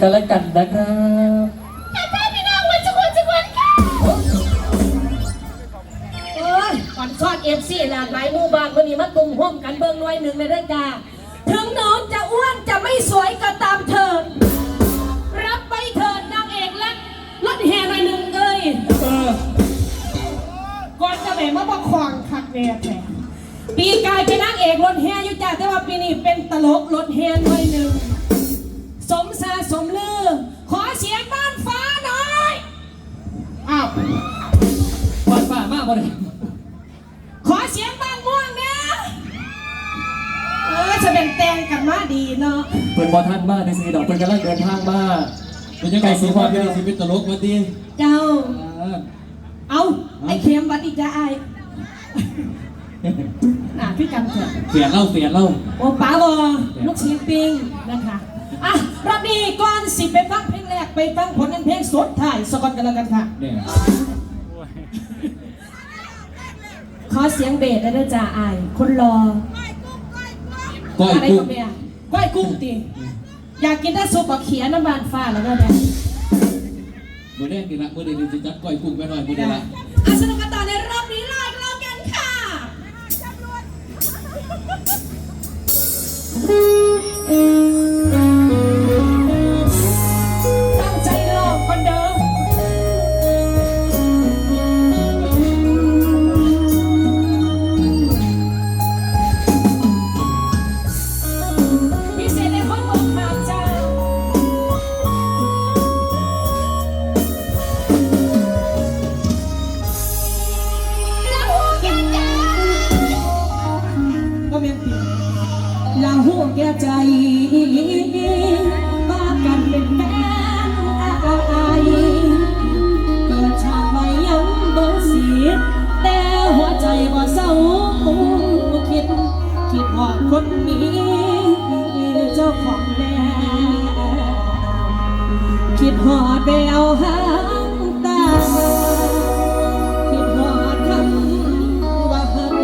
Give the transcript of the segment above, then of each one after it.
กันและกันนะครับพี่น้องวันจุกวันจุกวันค่ะเอ้ยก่อนซอดเอฟซีหลากหลายหมู่บ้านวันนี้มาตุ่มห่วมกันเบิ่งหน่วยหนึ่งในรายการถึงหนูจะอ้วนจะไม่สวยก็ตามเถิดรับไปเถิดนางเอกและรถแห่หน่อยหนึ่งเอ้ยเออก่อนจะแหม่มาประควางคักแน่แท้ปีกายเป็นนางเอกรถแห่อยู่จ้าแต่ว่าปีนี้เป็นตลกรถแห่หน่อยหนึ่ง สมซาสมลือ ขอเสียงบ้านฟ้าหน่อย อ้าวฟาดฝ่ามากบ่เลยขอเสียงบ้านม่วงเนี่ยเออจะเป็นแตงกันมาดีเนาะเปิดบอลท่านมากในสีดอกเปิดกำลังเดินทางมามันจะไก่สีความเป็นชีวิตตลกมาตีเจ้าอ่าเอาไอ้เข็มบัดดีจ้าไอ้น่ะพี่กันเถอะเสียนเล่าเสียนเล่าโอป้าบอลูกชิ้นปิ้งนะคะ อะรอบนี้ก่อนสิไปฟังเพลงแรกไปฟังผลงานเพลงสดถ่ายสกอนกันแล้วกันค่ะ เนี่ยขอเสียงเบสได้ด้วยจ้าไอ้คนรอก้อยอะไรกุ้ก็งเมียก้อยกุ้งตีอยากกินได้ซุปบะเขียน้ำบานฟ้าแล้วก็เนี่ยมือแรกนี่ละมือเดียวจะจัดก้อยกุ้งไปหน่อยมือเดียวละอาสนุกกันต่อในรอบนี้ไล่กันแล้วกันค่ะตั้ง คิดหอดคนมีเจ้าของแน่คิดหอดไปเอาหางตา คิดหอดคำว่าหัก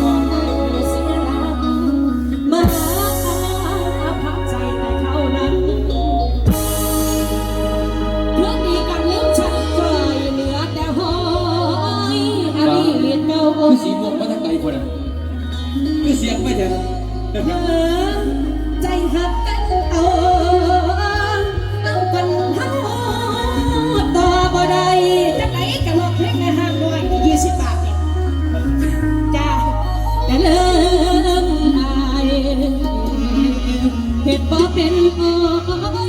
ก่อนได้เสียรักมาพักใจแต่เขานั้นเพื่อดีกันลืมฉันเคยเหลือแต่หอยอดีตเก่าคือสีม่วงมาทั้งไก่คนอะคือ เสียงไปเถอะเออใจหักกันเอาเอากันเฮาต่อบ่ได้จังไหนกันลอกเพลงในห้างน้อยยี่สิบบาทเนี่ยจ้าแต่เริ่มอายเหตุบ่เป็นโอ้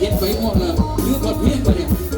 เย็นไฟม่วงเลยยืดบทเพียนไปเนี่ย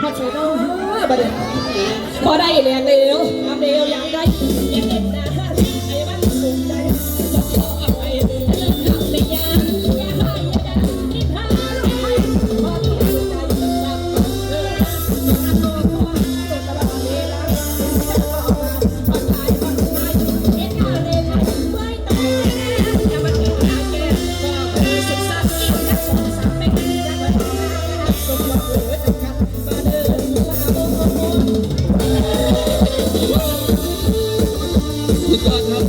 พอใช้ได้บ้าบัดดี๋ยวพได้แล้วเร็วำเร็วยัง สุดยอดครับ